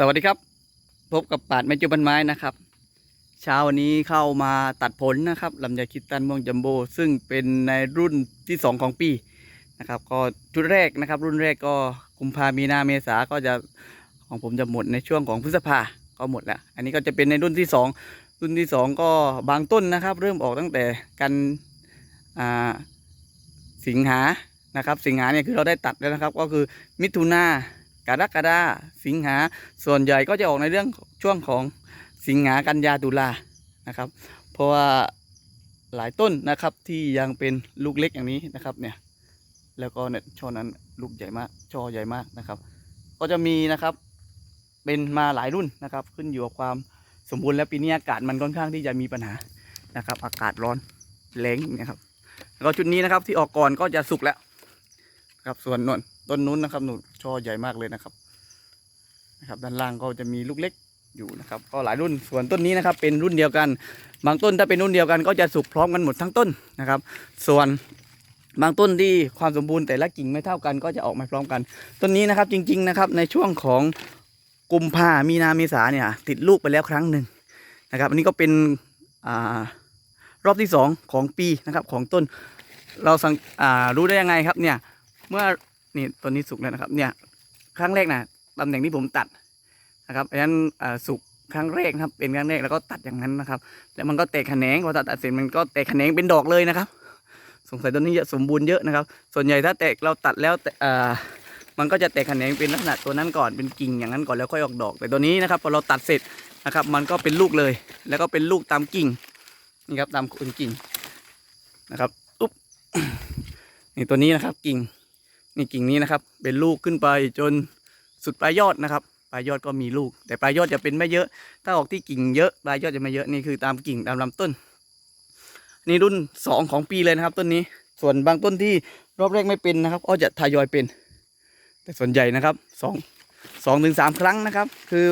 สวัสดีครับ พบกับปาดแม่จุบันไม้นะครับ เช้าวันนี้เข้ามาตัดผลนะครับลำไยคิดตันม่วงจัมโบซึ่งเป็นในรุ่นที่ 2 ของปีนะครับก็ชุดแรกนะครับ รุ่นแรกก็กุมภามีนาเมษาก็จะของผมจะหมดในช่วงของพฤษภาก็หมดแล้ว อันนี้ก็จะเป็นในรุ่นที่ 2 รุ่นที่ 2 ก็บางต้นนะครับ เริ่มออกตั้งแต่กันสิงหานะครับ สิงหาเนี่ยคือเราได้ตัดแล้วนะครับ ก็คือมิถุนา กรกฎาสิงหาส่วนใหญ่ก็จะออกในเรื่องช่วงของสิงหากันยาตุลานะครับ เพราะว่าหลายต้นนะครับที่ยังเป็นลูกเล็กอย่างนี้นะครับเนี่ยแล้วก็เนี่ยช่อนั้นลูกใหญ่มากช่อใหญ่มากนะครับ ก็จะมีนะครับเป็นมาหลายรุ่นนะครับ ขึ้นอยู่กับความสมบูรณ์และปีนี้อากาศมันค่อนข้างที่จะมีปัญหานะครับ อากาศร้อนแรงนะครับแล้วก็ชุดนี้นะครับที่ออกก่อนก็จะสุกแล้วครับส่วนนน ต้นนู้นนะครับหนูช่อใหญ่มากเลยนะครับนะครับด้านล่างก็จะมีลูกเล็กอยู่นะครับก็หลายรุ่นส่วนต้นนี้นะครับ เป็นรุ่นเดียวกัน บางต้นถ้าเป็นรุ่นเดียวกันก็จะสุกพร้อมกันหมดทั้งต้นนะครับ ส่วนบางต้นที่ความสมบูรณ์แต่ละกิ่งไม่เท่ากันก็จะออกมาพร้อมกัน ต้นนี้นะครับจริง ๆนะครับ ในช่วงของกุมภามีนาเมษาเนี่ย ติดลูกไปแล้วครั้งหนึ่งนะครับอันนี้ก็เป็นอรอบที่สองของปีนะครับของต้นเราสังรู้ได้ยังไงครับเนี่ยเมื่อ นี่ต้นนี้สุกแล้วนะครับ เนี่ยครั้งแรกนะตำแหน่งที่ผมตัดนะครับอันนั้นสุกครั้งแรกครับ เป็นครั้งแรกแล้วก็ตัดอย่างนั้นนะครับ แล้วมันก็แตกแขนงพอตัดตัดเสร็จมันก็แตกแขนงเป็นดอกเลยนะครับ สงสัยต้นนี้จะสมบูรณ์เยอะนะครับ ส่วนใหญ่ถ้าแตกเราตัดแล้วแต่อ่ามันก็จะแตกแขนงเป็นลักษณะตัวนั้นก่อนเป็นกิ่งอย่างนั้นก่อนแล้วค่อยออกดอก แต่ตัวนี้นะครับพอเราตัดเสร็จนะครับ มันก็เป็นลูกเลย แล้วก็เป็นลูกตามกิ่งนี่ครับตามคนกิ่งนะครับอุ๊บนี่ตัวนี้นะครับกิ่ง นี่กิ่งนี้นะครับ เป็นลูกขึ้นไปจนสุดปลายยอดนะครับ ปลายยอดก็มีลูก แต่ปลายยอดจะเป็นไม่เยอะ ถ้าออกที่กิ่งเยอะปลายยอดจะไม่เยอะนี่คือตามกิ่งตามลำต้น นี่รุ่นสองของปีเลยนะครับ ต้นนี้ ส่วนบางต้นที่รอบแรกไม่เป็นนะครับ ก็จะทยอยเป็น แต่ส่วนใหญ่นะครับสองสองถึงสามครั้งนะครับ คือ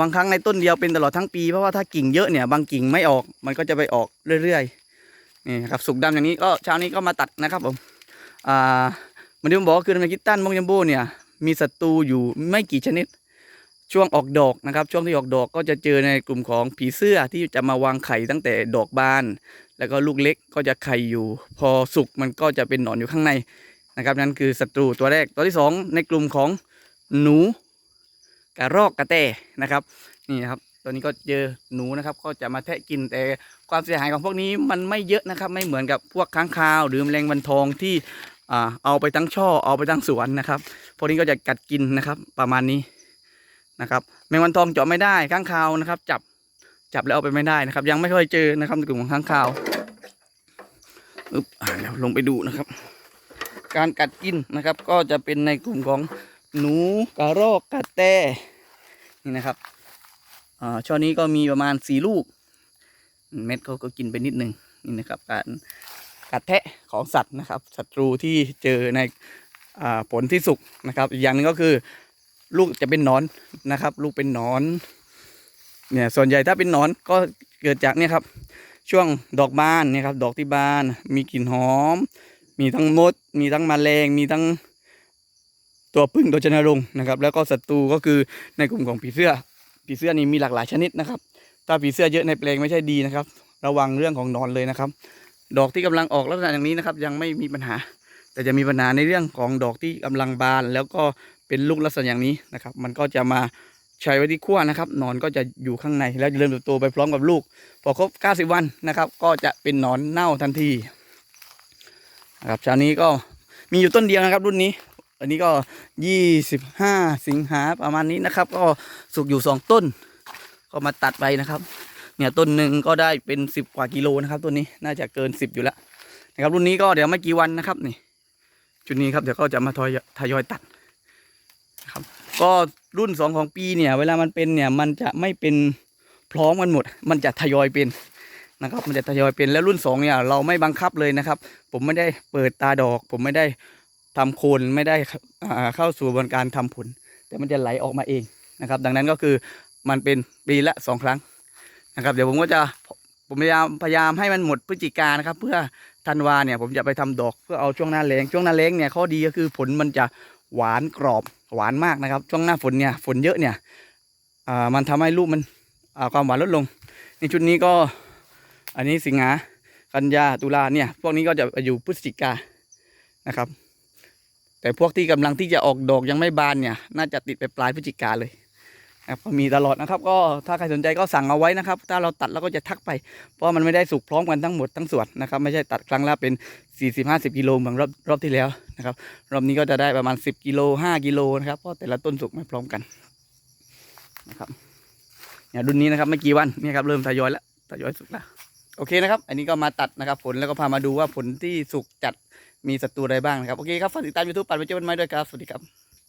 บางครั้งในต้นเดียวเป็นตลอดทั้งปีเพราะว่าถ้ากิ่งเยอะเนี่ยบางกิ่งไม่ออกมันก็จะไปออกเรื่อยๆนี่ครับสุกดำอย่างนี้ก็เช้านี้ก็มาตัดนะครับผมอ่า มันที่ผมบอกก็คือในคิตตันมงยัมโบเนี่ยมีศัตรูอยู่ไม่กี่ชนิด ช่วงออกดอกนะครับ ช่วงที่ออกดอกก็จะเจอในกลุ่มของผีเสื้อที่จะมาวางไข่ตั้งแต่ดอกบาน แล้วก็ลูกเล็กก็จะไข่อยู่ พอสุกมันก็จะเป็นหนอนอยู่ข้างในนะครับ นั่นคือศัตรูตัวแรกตัวที่สองในกลุ่มของหนูกระรอกกระแตนะครับนี่นะครับตัวนี้ก็เจอหนูนะครับ ก็จะมาแทะกินแต่ความเสียหายของพวกนี้มันไม่เยอะนะครับ ไม่เหมือนกับพวกค้างคาวหรือแมลงวันทองที่ อ่าเอาไปทั้งช่อเอาไปทั้งสวนนะครับพวกนี้ก็จะกัดกินนะครับ ประมาณนี้นะครับแมงวันทองเจาะไม่ได้ข้างคาวนะครับ จับจับแล้วเอาไปไม่ได้นะครับ ยังไม่ค่อยเจอนะครับในกลุ่มของข้างคาวอึ๊บอ่าเดี๋ยวลงไปดูนะครับ การกัดกินนะครับ ก็จะเป็นในกลุ่มของหนูกระรอกกระแตนี่นะครับอ่าช่อนี้ก็มีประมาณสี่ลูก เม็ดเขาก็กินไปนิดนึงนี่นะครับ การ กัดแทะของสัตว์นะครับศัตรูที่เจอในอผลที่สุกนะครับ อีกอย่างหนึ่งก็คือลูกจะเป็นนอนนะครับ ลูกเป็นนอนเนี่ยส่วนใหญ่ถ้าเป็นนอนก็เกิดจากเนี่ยครับ ช่วงดอกบานเนี่ยครับ ดอกที่บาน มีกลิ่นหอม มีทั้งมด มีทั้งแมลงมีทั้งตัวพึ่งตัวชนรงนะครับ แล้วก็ศัตรูก็คือในกลุ่มของผีเสื้อผีเสื้อนี่มีหลากหลายชนิดนะครับ ถ้าผีเสื้อเยอะในแปลงไม่ใช่ดีนะครับ ระวังเรื่องของนอนเลยนะครับ ดอกที่กำลังออกลักษณะอย่างนี้นะครับ ยังไม่มีปัญหา แต่จะมีปัญหาในเรื่องของดอกที่กำลังบาน แล้วก็เป็นลูกลักษณะอย่างนี้นะครับ มันก็จะมาใช้ไว้ที่ขั้วนะครับหนอนก็จะอยู่ข้างในแล้วจะเริ่มเติบโตไปพร้อมกับลูก พอครบ 90 วันนะครับ ก็จะเป็นหนอนเน่าทันทีนะครับชานี้ก็มีอยู่ต้นเดียวนะครับรุ่นนี้อันนี้ก็ 25 สิงหาประมาณนี้นะครับ ก็สุกอยู่ 2 ต้น ก็มาตัดไปนะครับ เนี่ยต้นหนึ่งก็ได้เป็นสิบกว่ากิโลนะครับต้นนี้น่าจะเกินสิบอยู่แล้วนะครับรุ่นนี้ก็เดี๋ยวไม่กี่วันนะครับนี่ชุดนี้ครับเดี๋ยวก็จะมาทอยทยอยตัดนะครับก็รุ่นสองของปีเนี่ย เวลามันเป็นเนี่ยมันจะไม่เป็นพร้อมกันหมด มันจะทยอยเป็นนะครับมันจะทยอยเป็นแล้วรุ่นสองเนี่ยเราไม่บังคับเลยนะครับ ผมไม่ได้เปิดตาดอก ผมไม่ได้ทำโคนไม่ได้เข้าสู่กระบวนการทำผล แต่มันจะไหลออกมาเองนะครับ ดังนั้นก็คือมันเป็นปีละสองครั้ง นะครับเดี๋ยวผมก็จะผมพยายามพยายามให้มันหมดพฤศจิกานะครับ เพื่อธันวาเนี่ยผมจะไปทำดอกเพื่อเอาช่วงหน้าแรงช่วงหน้าแรงเนี่ยข้อดีก็คือผลมันจะหวานกรอบหวานมากนะครับ ช่วงหน้าฝนเนี่ยฝนเยอะเนี่ยอ่ามันทำให้ลูกมันอ่าความหวานลดลง ในชุดนี้ก็อันนี้สิงหากันยาตุลาเนี่ยพวกนี้ก็จะอยู่พฤศจิกานะครับ แต่พวกที่กำลังที่จะออกดอกยังไม่บานเนี่ย น่าจะติดไปปลายพฤศจิกาเลย มีตลอดนะครับ ก็ถ้าใครสนใจก็สั่งเอาไว้นะครับ ถ้าเราตัดเราก็จะทักไป เพราะมันไม่ได้สุกพร้อมกันทั้งหมดทั้งส่วนนะครับ ไม่ใช่ตัดครั้งละเป็น 40-50กิโลเหมือนรอบรอบที่แล้วนะครับ รอบนี้ก็จะได้ประมาณ 10กิโล5กิโลนะครับ เพราะแต่ละต้นสุกไม่พร้อมกันนะครับเนี่ยรุ่นนี้นะครับไม่กี่วันเนี่ยครับเริ่มทยอยแล้วทยอยสุกแล้วโอเคนะครับ อันนี้ก็มาตัดนะครับผลแล้วก็พามาดูว่าผลที่สุกจัดมีศัตรูอะไรบ้างนะครับ โอเคครับ ฝากติดตามยูทูบปัดไปเจอกันใหม่ด้วยครับ สวัสดีครับ